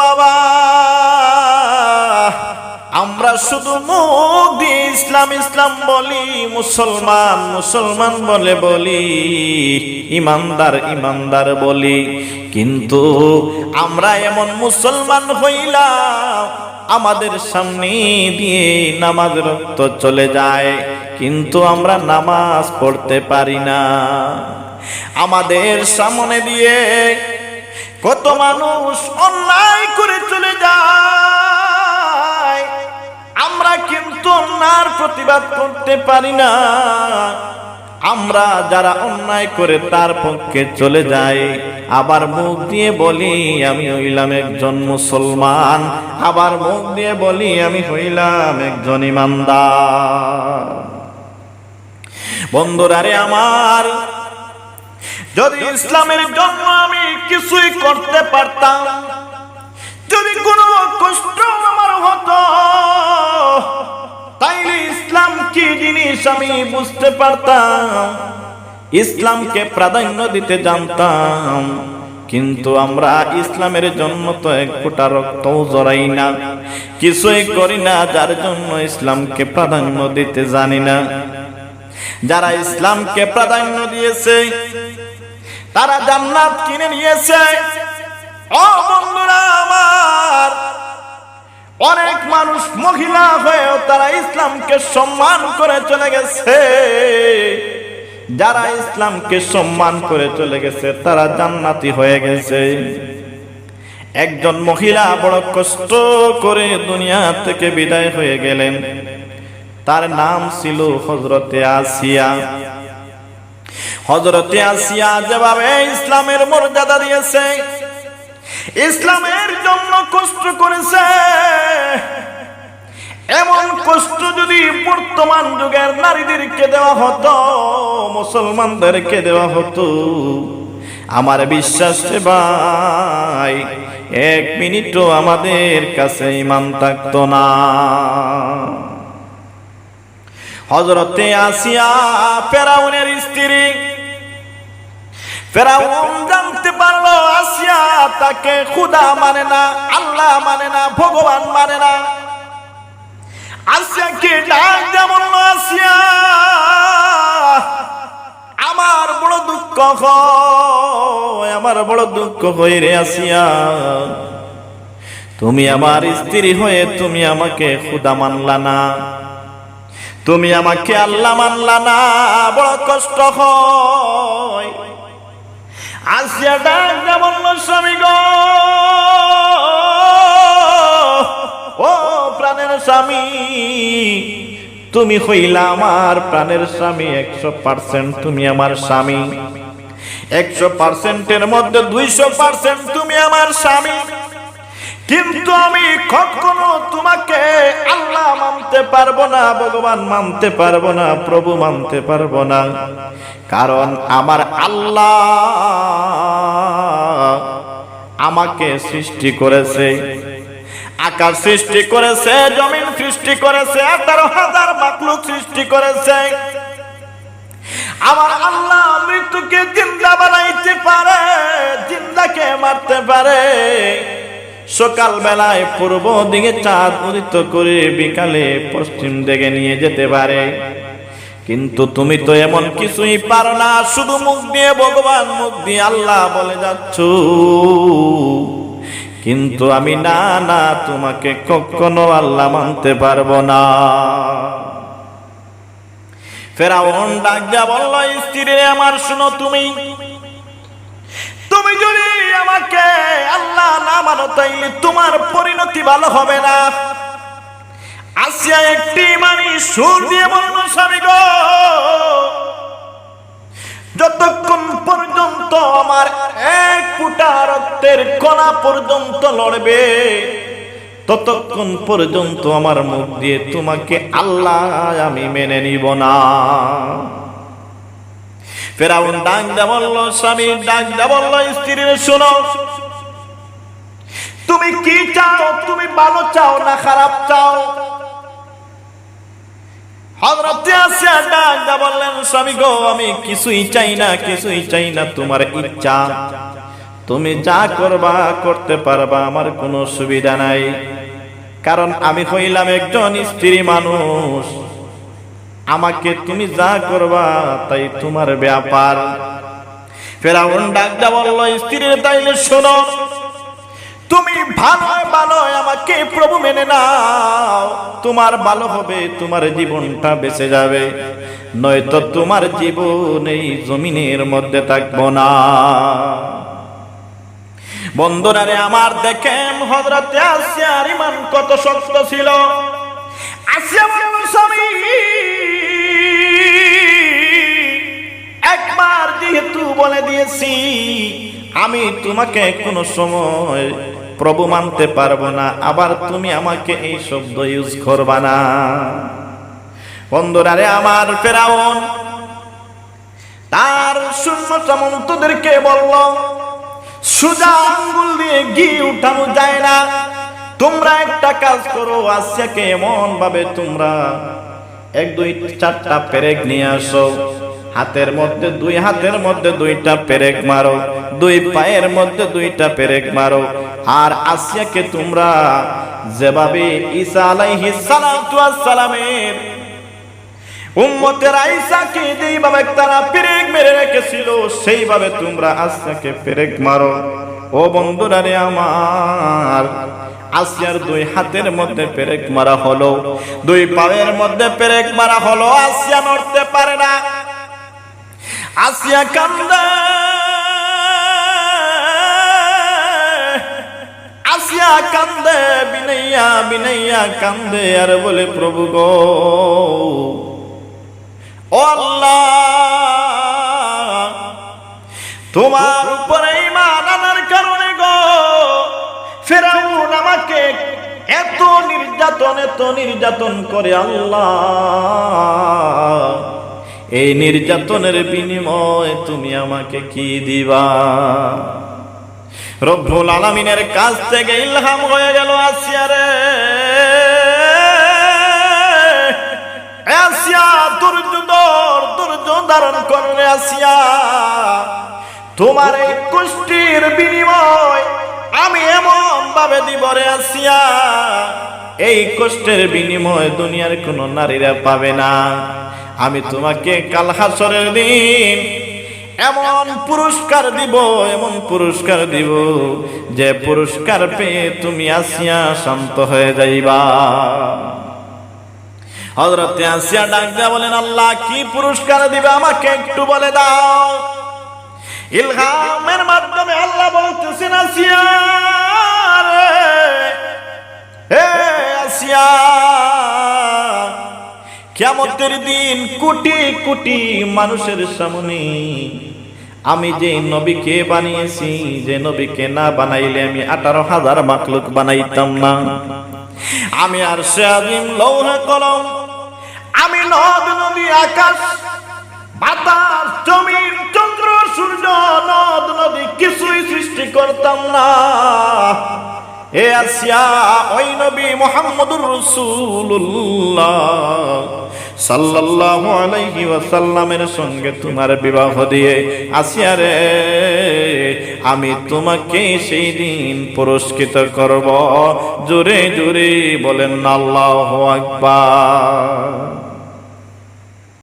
বাবা। আমরা শুধু মুখ দিয়ে ইসলাম ইসলাম বলি, মুসলমান মুসলমান বলে বলি, ইমানদার ইমানদার বলি। কিন্তু আমরা এমন মুসলমান হইলাম, আমাদের সামনে দিয়ে নামাজ রক্ত চলে যায়, কিন্তু আমরা নামাজ পড়তে পারি না। আমাদের সামনে দিয়ে কত মানুষ অন্যায় করে চলে যায়। আমরা কিন্তু অন্যার প্রতিবাদ করতে পারি না। আমরা যারা অন্যায় করে তার পক্ষে চলে যাই। আবার মুখ দিয়ে বলি, আমি হইলাম একজন মুসলমান। আবার মুখ দিয়ে বলি, আমি হইলাম একজন ইমানদার। বন্ধুরা রে আমার যদি ইসলামের জন্য আমি কিছুই করতে পারতাম, যদি কোনো কষ্ট আমার হতো, তাইলে ইসলাম কি জিনিস আমি বুঝতে পারতাম? ইসলামকে প্রাধান্য দিতে জানতাম, কিন্তু আমরা ইসলামের জন্য তো এক ফোঁটা রক্ত জড়াই না, কিছুই করি না, যার জন্য ইসলামকে প্রাধান্য দিতে জানি না। যারা ইসলামকে প্রাধান্য দিয়েছে তারা জান্নাত কিনে নিয়েছে। ও বন্ধুরা আমার, অনেক মানুষ মহিলা হয়েও তারা ইসলামকে সম্মান করে চলে গেছে। যারা ইসলামকে সম্মান করে চলে গেছে, তারা জান্নাতি হয়ে গেছে। একজন মহিলা বড় কষ্ট করে দুনিয়া থেকে বিদায় হয়ে গেলেন। তার নাম ছিল হজরতে আসিয়া। হজরতে আসিয়া যেভাবে ইসলামের মর্যাদা দিয়েছে, ইসলামের জন্য কষ্ট করেছে, এমন কষ্ট যদি বর্তমান যুগের নারীদেরকে দেওয়া হতো, মুসলমানদেরকে দেওয়া হতো, আমার বিশ্বাস ভাই, এক মিনিটও আমাদের কাছে ইমান থাকতো না। হজরতে আসিয়া ফেরাউনের স্ত্রী ফেরাউন জানতে পারল আসিয়া তাকে খুদা মানে না, আল্লাহ মানে না, ভগবান মানে না। আসিয়াকে ডাক যেমন আসিয়া, আমার বড় দুঃখ হয়, আমার বড় দুঃখ হয়ে রে আসিয়া। তুমি আমার স্ত্রী হয়ে তুমি আমাকে খুদা মানলা না। তুমি আমাকে আল্লাহ মানলা না, বড় কষ্ট হয়। আসিয়া ডাক বলল, স্বামী গো। ও প্রাণের স্বামী, তুমি হইলা আমার প্রাণের স্বামী, একশো পার্সেন্ট তুমি আমার স্বামী। একশো পার্সেন্টের মধ্যে দুইশো পার্সেন্ট তুমি আমার স্বামী। কিন্তু আমি কখনো তোমাকে আল্লাহ মানতে পারব না, ভগবান মানতে পারব না, প্রভু মানতে পারব না। কারণ আমার আল্লাহ আমাকে সৃষ্টি করেছে। আকাশ সৃষ্টি করেছে, জমিন সৃষ্টি করেছে, আঠারো হাজার মাকলুক সৃষ্টি করেছে। আমার আল্লাহ মৃত্যুকে জিন্দা বানাইতে পারে, জিন্দাকে মারতে পারে। সকাল বেলায় পূর্ব দিকে চাঁদ উদিত করে বিকালে পশ্চিম দিকে নিয়ে যেতে পারে। কিন্তু তুমি তো এমন কিছুই পারো না, শুধু মুখ দিয়ে ভগবান, মুখ দিয়ে আল্লাহ বলে যাচ্ছ। কিন্তু আমি না না, তোমাকে কখনো আল্লাহ মানতে পারব না। ফেরাউন ডাক দিয়া বলল স্ত্রী আমার শুনো তুমি। তুমি যদি আমাকে আল্লাহ না মানো, তাইলে তোমার পরিণতি ভালো হবে না। আসিয়া একটি মানি সুর দিয়ে বলল স্বামী গো, যতক্ষণ পর্যন্ত আমার এক ফুটা রক্তের কণা পর্যন্ত লড়বে ততক্ষণ পর্যন্ত আমার মুখ দিয়ে তোমাকে আল্লাহ আমি মেনে নিব না। ফেরাউন ডাক দা বলল, স্বামী, ডাক দা বলল, স্ত্রীর শোনো। তুমি কি চাও? তুমি ভালো চাও না খারাপ চাও? হযরতে আসিয়া ডাক দা বললেন, স্বামী গো, আমি কিছুই চাই না, কিছুই চাই না, তোমার ইচ্ছা। তুমি যা করবা, করতে পারবা, আমার কোনো সুবিধা নাই। কারণ আমি হইলাম একজন স্ত্রী মানুষ। আমাকে তুমি যা করবা তাই তোমার ব্যাপার। ফেরাউন ডাকটা বলল, স্ত্রীর তাইলে শোনো, তুমি ভালো ভালো আমাকে প্রভু মেনে নাও। তোমার ভালো হবে, তোমার জীবনটা বেঁচে যাবে। নয়তো তোমার জীবন এই জমিনের মধ্যে থাকব না। বন্ধুরা রে আমার, দেখেন হজরতে আসিয়ার ইমান কত শক্ত ছিল। আসিয়া স্বামী যেহেতু বলে দিয়েছি, আমি তোমাকে কোনো সময় প্রভু মানতে পারব না, আবার তুমি আমাকে এই শব্দ ইউজ করবা না। বন্ধুরা রে আমার ফেরাউন, তার শূন্য বলল, সুজা আঙ্গুল দিয়ে ঘি উঠানো যায় না। তোমরা একটা কাজ করো আসিয়াকে এমন ভাবে তোমরা এক, দুই, চারটা পেরেক নিয়ে আসো। হাতের মধ্যে দুই, হাতের মধ্যে দুইটা পেরেক মারো। দুই পায়ের মধ্যে দুইটা পেরেক মারো। আর আসিয়াকে তোমরা যেভাবে ঈসা ওয়াস সালামের উম্মতের আইসাকে যেইভাবে তারা পেরেক মেরে রেখেছিল, সেইভাবে তোমরা আসিয়াকে পেরেক মারো। ও বন্ধুরা রে আমার, আসিয়ার দুই হাতের মধ্যে পেরেক মারা হলো, দুই পায়ের মধ্যে পেরেক মারা হলো। আসিয়া নড়তে পারে না। আসিয়া কান্দে। আসিয়া কান্দে, বিনাইয়া বিনাইয়া কান্দে, আর বলে, প্রভু গো, ও তোমার উপরে ইমান কারণে গো, ফেরাউন আমাকে এত নির্যাতন এত নির্যাতন করে আল্লাহ এই নির্যাতনের বিনিময় তুমি আমাকে কি দিবা? রব্বুল আলামিনের কাছ থেকে ইলহাম হয়ে গেল আসিয়ারে আসিয়া, ধৈর্য ধর, ধৈর্য ধারণ করলে আসিয়া। তোমার এই কষ্টের বিনিময় আমি এমন ভাবে দিব রে আসিয়া। এই কষ্টের বিনিময় দুনিয়ার কোনো নারীরা পাবে না। আমি তোমাকে কাল হাসরের দিন এমন পুরস্কার দিব এমন পুরস্কার দিব যে পুরস্কার পেয়ে তুমি আসিয়া শান্ত হয়ে যাইবা। হজরতে আসিয়া ডাক দেয়া বলেন আল্লাহ কি পুরস্কার দিবে আমাকে একটু বলে দাও। ইলহামের মাধ্যমে আল্লাহ বলতেছেন আসিয়া রে, আসিয়া কেমতের দিন কোটি কোটি মানুষের সামনে আমি যে নবীকে বানিয়েছি, যে নবীকে না বানাইলে আমি আঠারো হাজার মাকলুক বানাইতাম না। আমি আর সে আজিম কলম, আমি নদ, নদী, আকাশ, বাতাস, জমিন, চন্দ্র, সূর্য, নদ, নদী কিছুই সৃষ্টি করতাম না। এ আসিয়া ওই নবী মোহাম্মদুর রাসূলুল্লাহ। সাল্লাল্লাহু আলাইহি ওয়াসাল্লামের সঙ্গে তোমার বিবাহ দিয়ে আসিয়া রে, আমি তোমাকে সেই দিন পুরস্কৃত করব। জোরে জোরে বলেন আল্লাহু আকবার।